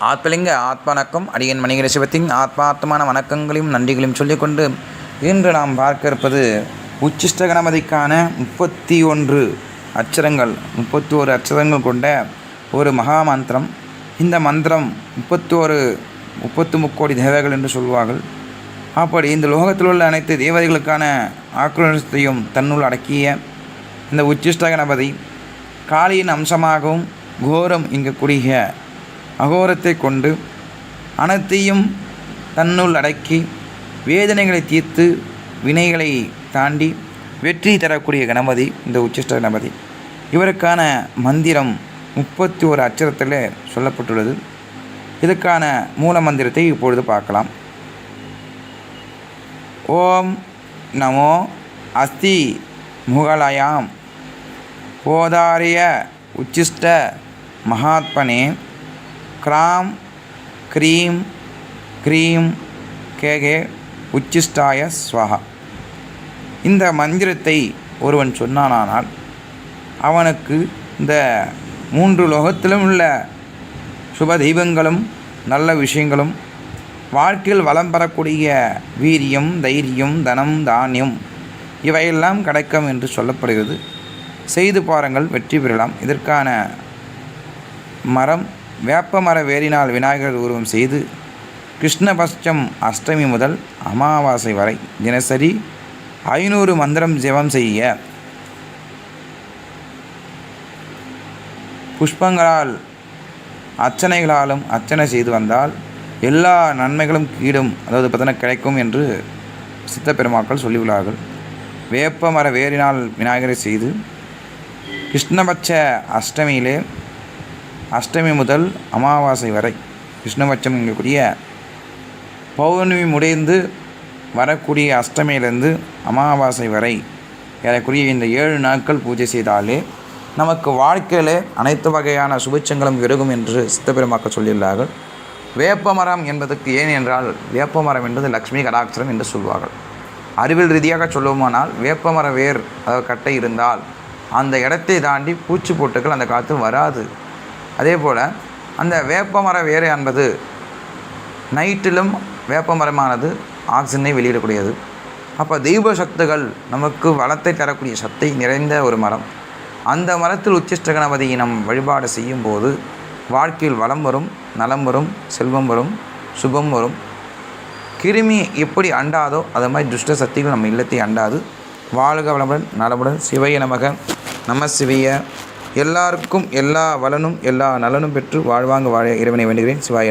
ஆத்மலிங்க ஆத்மணக்கம் அடியன் மணிகர சிவத்தின் ஆத்மார்த்தமான வணக்கங்களையும் நன்றிகளையும் சொல்லிக்கொண்டு இன்று நாம் பார்க்க இருப்பது உச்சிஷ்ட கணபதிக்கான முப்பத்தி ஒன்று அச்சரங்கள் முப்பத்தி ஒரு அச்சரங்கள் கொண்ட ஒரு மகா மந்திரம். இந்த மந்திரம் முப்பத்தோரு முப்பத்து முக்கோடி தேவர்கள் என்று சொல்வார்கள். அப்படி இந்த லோகத்தில் உள்ள அனைத்து தேவதைகளுக்கான ஆக்ரோஷத்தையும் தன்னுள் அடக்கிய இந்த உச்சிஷ்ட கணபதி காளியின் அம்சமாகவும் கோரம் என்கக்கூடிய அகோரத்தை கொண்டு அனைத்தையும் தன்னுள் அடக்கி வேதனைகளை தீர்த்து வினைகளை தாண்டி வெற்றி தரக்கூடிய கணபதி இந்த உச்சிஷ்ட கணபதி. இவருக்கான மந்திரம் முப்பத்தி ஒரு அச்சரத்தில் சொல்லப்பட்டுள்ளது. இதுக்கான மூல மந்திரத்தை இப்பொழுது பார்க்கலாம். ஓம் நமோ அஸ்தி முகலயாம். போதாரிய உச்சிஷ்ட மகாத்மனே கிராம் க்ரீம் க்ரீம் கேகே உச்சிஷ்டாய ஸ்வஹா. இந்த மந்திரத்தை ஒருவன் சொன்னானால் அவனுக்கு இந்த மூன்று லோகத்திலும் உள்ள சுப தெய்வங்களும் நல்ல விஷயங்களும் வாழ்க்கையில் வளம் பெறக்கூடிய வீரியம் தைரியம் தனம் தானியம் இவையெல்லாம் கிடைக்கும் என்று சொல்லப்படுகிறது. செய்து பாருங்கள் வெற்றி பெறலாம். இதற்கான மரம் வேப்ப மர வேரினால் விநாயகர் உருவம் செய்து கிருஷ்ணபட்சம் அஷ்டமி முதல் அமாவாசை வரை தினசரி ஐநூறு மந்திரம் ஜெபம் செய்ய. புஷ்பங்களால் அர்ச்சனைகளாலும் அர்ச்சனை செய்து வந்தால் எல்லா நன்மைகளும் கீடும் அதாவது பார்த்தீங்கன்னா கிடைக்கும் என்று சித்த பெருமாக்கள் சொல்லியுள்ளார்கள். வேப்ப மர வேரினால் விநாயகரை செய்து கிருஷ்ணபட்ச அஷ்டமியிலே அஷ்டமி முதல் அமாவாசை வரை கிருஷ்ணபட்சம் என்கக்கூடிய பௌர்ணமி முடிந்து வரக்கூடிய அஷ்டமியிலிருந்து அமாவாசை வரை ஏறக்குரிய இந்த ஏழு நாட்கள் பூஜை செய்தாலே நமக்கு வாழ்க்கையில் அனைத்து வகையான சுபிச்சங்களும் இருக்கும் என்று சித்தபெருமாக்கள் சொல்லியுள்ளார்கள். வேப்பமரம் என்பதற்கு ஏன் என்றால் வேப்பமரம் என்பது லக்ஷ்மி கடாட்சரம் என்று சொல்வார்கள். அறிவியல் ரீதியாக சொல்லுவோமானால் வேப்பமர வேர் அதாவது கட்டை இருந்தால் அந்த இடத்தை தாண்டி பூச்சி போட்டுக்கள் அந்த காலத்தில் வராது. அதே போல் அந்த வேப்பமர வேறு என்பது நைட்டிலும் வேப்பமரமானது ஆக்சிஜனை வெளியிடக்கூடியது. அப்போ தெய்வ சக்திகள் நமக்கு வளத்தை தரக்கூடிய சக்தி நிறைந்த ஒரு மரம். அந்த மரத்தில் உச்சிஷ்ட கணபதியை நம் வழிபாடு செய்யும் போது வாழ்க்கையில் வளம் வரும் நலம் வரும் செல்வம் வரும் சுபம் வரும். கிருமி எப்படி அண்டாதோ அது மாதிரி துஷ்ட சக்திகள் நம்ம இல்லத்தை அண்டாது. வாழ்க வளமுடன் நலமுடன். சிவைய நமக. நம சிவைய. எல்லாருக்கும் எல்லா வளனும் எல்லா நலனும் பெற்று வாழ்வாங்க வாழ இறைவனை வேண்டுகிறேன். சிவாய